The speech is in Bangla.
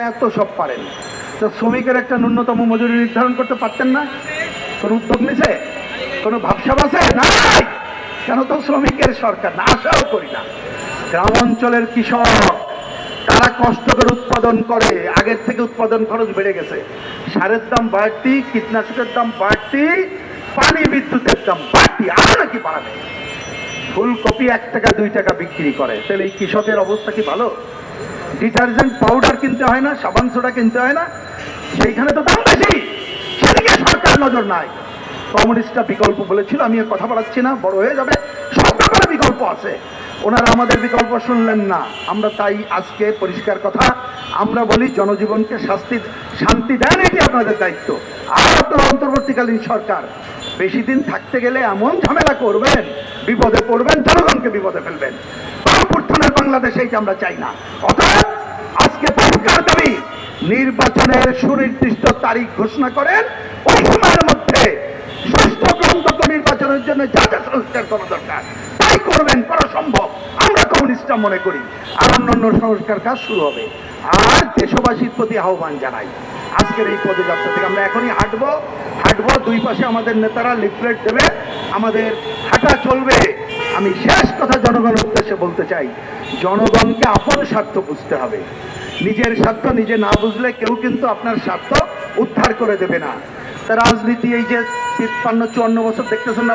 এত সব পারেন। তো শ্রমিকের একটা ন্যূনতম মজুরি নির্ধারণ করতে পারতেন না। কোনো উদ্যোগ নিছে? কোনো ভাবসাব আছে নাই! কেন তো শ্রমিকের সরকার? না, আশাও করি না। গ্রাম অঞ্চলের কৃষক, তারা কষ্ট করে উৎপাদন করে। আগের থেকে উৎপাদন খরচ বেড়ে গেছে। সারের দাম বাড়তি, কীটনাশকের দাম বাড়তি, পানি, বিদ্যুতের দাম বাড়তি। আরও নাকি বাড়াবে। ফুলকপি এক টাকা, দুই টাকা বিক্রি করে। তাহলে এই কৃষকের অবস্থা কি ভালো? ডিটারজেন্ট পাউডার কিনতে হয় না, সাবান সোডা কিনতে হয় না। সেইখানে তো দাম বেশি। সেদিকে সরকার নজর নাই। কমিউনিস্টরা বিকল্প বলেছিল আমি কথা বলাচ্ছি না, বড় হয়ে যাবে। সব বিকল্প আছে। ওনারা আমাদের বিকল্প শুনলেন না। আমরা তাই আজকে পরিষ্কার কথা, আমরা বলি জনজীবনকে শাস্তি, শান্তি দেন এটি আপনাদের দায়িত্ব। আর আপনার অন্তর্বর্তীকালীন সরকার, বেশি দিন থাকতে গেলে এমন ঝামেলা করবেন, বিপদে পড়বেন, জনগণকে বিপদে ফেলবেন। বাংলাদেশে আমরা চাই না। আজকে পরিষ্কার দাবি নির্বাচনের সুনির্দিষ্ট তারিখ ঘোষণা করেন। ওই সময়ের মধ্যে সুষ্ঠু গ্রন্থক নির্বাচনের জন্য যা যা সংস্কার করা দরকার, তাই করবেন, করা সম্ভব। আমরা কমিউনিস্টরা মনে করি, আর অন্যান্য সংস্কার কাজ শুরু হবে। আর দেশবাসীর প্রতি আহ্বান জানাই, আজকের এই পদযাত্রা থেকে আমরা এখনই হাঁটবো। হাঁটবো, দুই পাশে আমাদের নেতারা লিফলেট দেবে, আমাদের হাঁটা চলবে। আমি শেষ কথা জনগণের উদ্দেশ্যে বলতে চাই, জনগণকে আপন স্বার্থ বুঝতে হবে। নিজের স্বার্থ নিজে না বুঝলে কেউ কিন্তু আপনার স্বার্থ উদ্ধার করে দেবে না। রাজনীতি এই যে তিপ্পান্ন, চুয়ান্ন বছর দেখতেছেন না